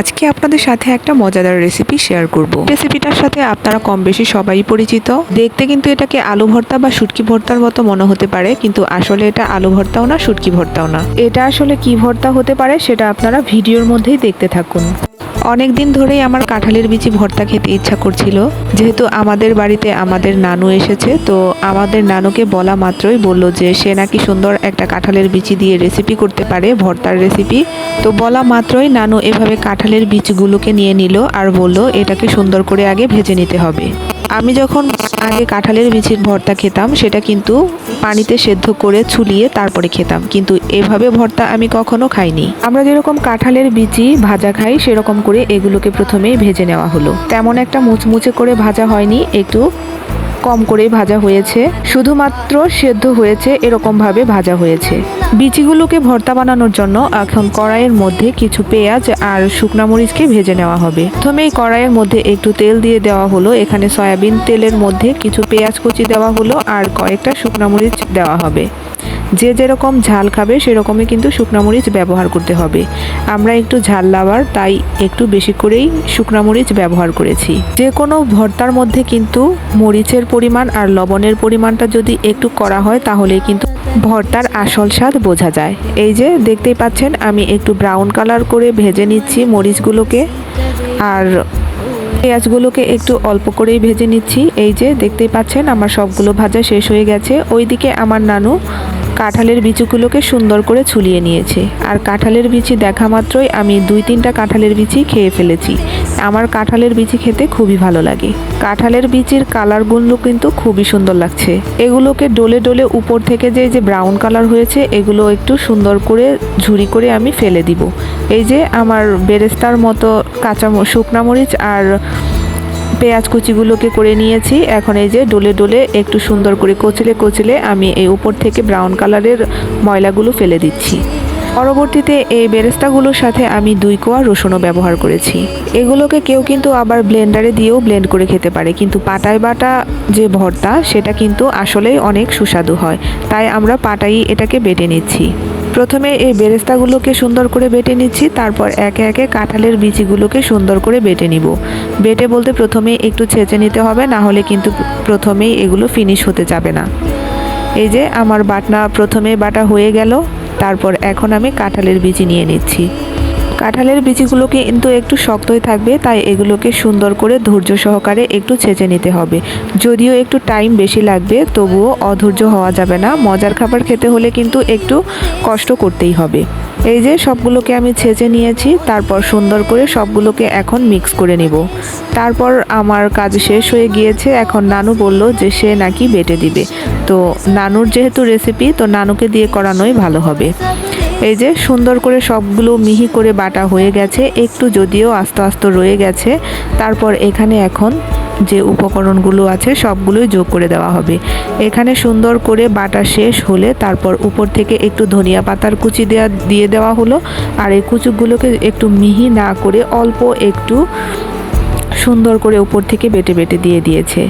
আজকে আপনাদের সাথে একটা মজাদার রেসিপি শেয়ার করব। রেসিপিটার সাথে আপনারা কম বেশি সবাই পরিচিত। দেখতে কিন্তু এটাকে আলু ভর্তা বা শুটকি ভর্তার মতো মনে হতে পারে, কিন্তু আসলে এটা আলু ভর্তাও না, শুটকি ভর্তাও না। এটা আসলে কি ভর্তা হতে পারে, সেটা আপনারা ভিডিওর মধ্যেই দেখতে থাকুন। অনেক দিন ধরেই আমার কাঁঠালের বিচি ভর্তা খেতে ইচ্ছা করছিল। যেহেতু আমাদের বাড়িতে আমাদের নানু এসেছে, তো আমাদের নানুকে বলা মাত্রই বলল যে সে নাকি সুন্দর একটা কাঁঠালের বিচি দিয়ে রেসিপি করতে পারে, ভর্তার রেসিপি তো বলা মাত্রই নানু এভাবে কাঁঠালের বিচগুলোকে নিয়ে নিল আর বলল, এটাকে সুন্দর করে আগে ভেজে নিতে হবে। আমি যখন আগে কাঁঠালের বিচির ভর্তা খেতাম, সেটা কিন্তু পানিতে সেদ্ধ করে ছুলিয়ে তারপরে খেতাম। কিন্তু এভাবে ভর্তা আমি কখনো খাইনি। আমরা যেরকম কাঁঠালের বিচি ভাজা খাই, সেরকম করে এগুলোকে প্রথমেই ভেজে নেওয়া হলো। তেমন একটা মুচমুচে করে ভাজা হয়নি, একটু কম করে ভাজা হয়েছে। শুধুমাত্র সেদ্ধ হয়েছে, এরকমভাবে ভাজা হয়েছে। বিচিগুলোকে ভর্তা বানানোর জন্য এখন কড়াইয়ের মধ্যে কিছু পেঁয়াজ আর শুকনা মরিচকে ভেজে নেওয়া হবে। প্রথমে কড়াইয়ের মধ্যে একটু তেল দিয়ে দেওয়া হলো। এখানে সয়াবিন তেলের মধ্যে কিছু পেঁয়াজ কুচি দেওয়া হলো আর কয়েকটা শুকনা মরিচ দেওয়া হবে। যে যেরকম ঝাল খাবে, সেরকমই কিন্তু শুকনা মরিচ ব্যবহার করতে হবে। আমরা একটু ঝাল লাভার, তাই একটু বেশি করেই শুকনা মরিচ ব্যবহার করেছি। যে কোনো ভর্তার মধ্যে কিন্তু মরিচের পরিমাণ আর লবণের পরিমাণটা যদি একটু করা হয়, তাহলে কিন্তু ভর্তার আসল স্বাদ বোঝা যায়। এই যে, দেখতেই পাচ্ছেন, আমি একটু ব্রাউন কালার করে ভেজে নিচ্ছি মরিচগুলোকে। আর পেঁয়াজগুলোকে একটু অল্প করেই ভেজে নিচ্ছি। এই যে, দেখতেই পাচ্ছেন, আমার সবগুলো ভাজা শেষ হয়ে গেছে। ওইদিকে আমার নানু কাঁঠালের বিচিগুলোকে সুন্দর করে ছুলিয়ে নিয়েছে। আর কাঁঠালের বিচি দেখা মাত্রই আমি দুই তিনটা কাঁঠালের বিচি খেয়ে ফেলেছি। আমার কাঁঠালের বিচি খেতে খুবই ভালো লাগে। কাঁঠালের বিচির কালারগুলো কিন্তু খুবই সুন্দর লাগছে। এগুলোকে ডলে ডলে উপর থেকে যে যে ব্রাউন কালার হয়েছে, এগুলো একটু সুন্দর করে ঝুরি করে আমি ফেলে দিব। এই যে আমার বেরেস্তার মতো কাঁচা শুকনা মরিচ আর পেঁয়াজ কুচিগুলোকে করে নিয়েছি। এখন এই যে ডলে ডলে একটু সুন্দর করে কচলে কচলে আমি এই উপর থেকে ব্রাউন কালারের ময়লাগুলো ফেলে দিচ্ছি। পরবর্তীতে এই বেরেস্তাগুলোর সাথে আমি দুই কোয়া রসুনও ব্যবহার করেছি। এগুলোকে কেউ কিন্তু আবার ব্লেন্ডারে দিয়েও ব্লেন্ড করে খেতে পারে, কিন্তু পাটায় বাটা যে ভর্তা, সেটা কিন্তু আসলেই অনেক সুস্বাদু হয়। তাই আমরা পাটাই এটাকে বেটে নিচ্ছি। প্রথমে এই বেরেস্তাগুলোকে সুন্দর করে বেটে নিচ্ছি, তারপর একে একে কাঁঠালের বিচিগুলোকে সুন্দর করে বেটে নিব। বেটে বলতে প্রথমে একটু ছেঁচে নিতে হবে, না হলে কিন্তু প্রথমেই এগুলো ফিনিশ হতে যাবে না। এই যে আমার বাটনা প্রথমে বাটা হয়ে গেল, তারপর এখন আমি কাঁঠালের বিচি নিয়ে নিচ্ছি। কাঁঠালের বিচিগুলোকে কিন্তু একটু শক্তই থাকবে, তাই এগুলোকে সুন্দর করে ধৈর্য সহকারে একটু ছেঁচে নিতে হবে। যদিও একটু টাইম বেশি লাগবে, তবুও অধৈর্য হওয়া যাবে না। মজার খাবার খেতে হলে কিন্তু একটু কষ্ট করতেই হবে। এই যে সবগুলোকে আমি ছেঁচে নিয়েছি, তারপর সুন্দর করে সবগুলোকে এখন মিক্স করে নিব। তারপর আমার কাজ শেষ হয়ে গিয়েছে, এখন নানু বলল যে সে নাকি বেটে দিবে। তো নানুর যেহেতু রেসিপি তো নানুকে দিয়ে করানোই ভালো হবে। এই যে সুন্দর করে সবগুলো মিহি করে বাটা হয়ে গেছে, একটু যদিও আস্তে আস্তে রয়ে গেছে, তারপর এখানে এখন যে উপকরণগুলো আছে সবগুলোই যোগ করে দেওয়া হবে। এখানে সুন্দর করে বাটা শেষ হলে তারপর উপর থেকে একটু ধনিয়া পাতার কুচি দেওয়া দিয়ে দেওয়া হলো, আর এই কুচুকগুলোকে একটু মিহি না করে অল্প একটু সুন্দর করে উপর থেকে বেটে বেটে দিয়ে দিয়েছে।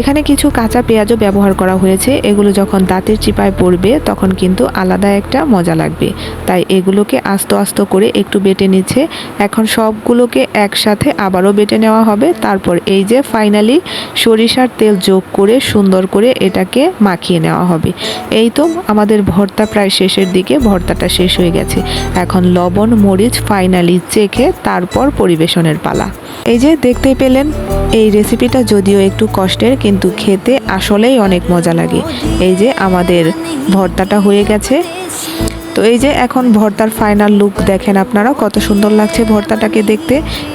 এখানে কিছু কাঁচা পেঁয়াজও ব্যবহার করা হয়েছে। এগুলো যখন দাঁতের চিপায় পড়বে, তখন কিন্তু আলাদা একটা মজা লাগবে। তাই এগুলোকে আস্তে আস্তে করে একটু বেটে নিচ্ছে। এখন সবগুলোকে একসাথে আবারও বেটে নেওয়া হবে। তারপর এই যে ফাইনালি সরিষার তেল যোগ করে সুন্দর করে এটাকে মাখিয়ে নেওয়া হবে। এই তো আমাদের ভর্তা প্রায় শেষের দিকে, ভর্তাটা শেষ হয়ে গেছে। এখন লবণ, মরিচ ফাইনালি চেখে তারপর পরিবেশনের পালা। এই যে দেখতেই পেলেন এই রেসিপিটা যদিও একটু কষ্টের, কিন্তু খেতে আসলেই অনেক মজা লাগে। এই যে আমাদের ভর্তাটা হয়ে গেছে। তো এই যে এখন ভর্তার ফাইনাল লুক দেখেন আপনারা, কত সুন্দর লাগছে ভর্তাটাকে দেখতে।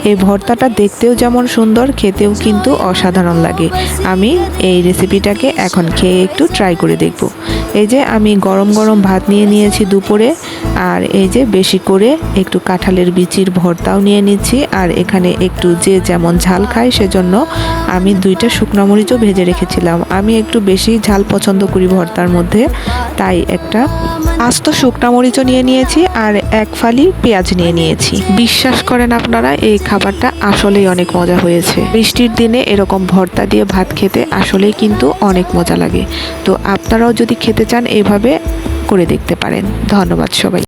এই ভর্তাটা দেখতেও যেমন সুন্দর, খেতেও কিন্তু অসাধারণ লাগে। আমি এই রেসিপিটাকে এখন খেয়ে একটু ট্রাই করে দেখব। এই যে আমি গরম গরম ভাত নিয়ে নিয়েছি দুপুরে। আর এই যে বেশি করে একটু কাঁঠালের বিচির ভর্তাও নিয়ে নিচ্ছি। আর এখানে একটু যে যেমন ঝাল খায় সেজন্য আমি দুইটা শুকনো মরিচও ভেজে রেখেছিলাম। আমি একটু বেশি ঝাল পছন্দ করি ভর্তার মধ্যে, তাই একটা আস্ত শুকনা মরিচও নিয়ে নিয়েছি আর এক ফালি পেঁয়াজ নিয়ে নিয়েছি। বিশ্বাস করেন আপনারা, এই খাবারটা আসলেই অনেক মজা হয়েছে। বৃষ্টির দিনে এরকম ভর্তা দিয়ে ভাত খেতে আসলেই কিন্তু অনেক মজা লাগে। তো আপনারাও যদি খেতে চান এভাবে করে দেখতে পারেন। ধন্যবাদ সবাই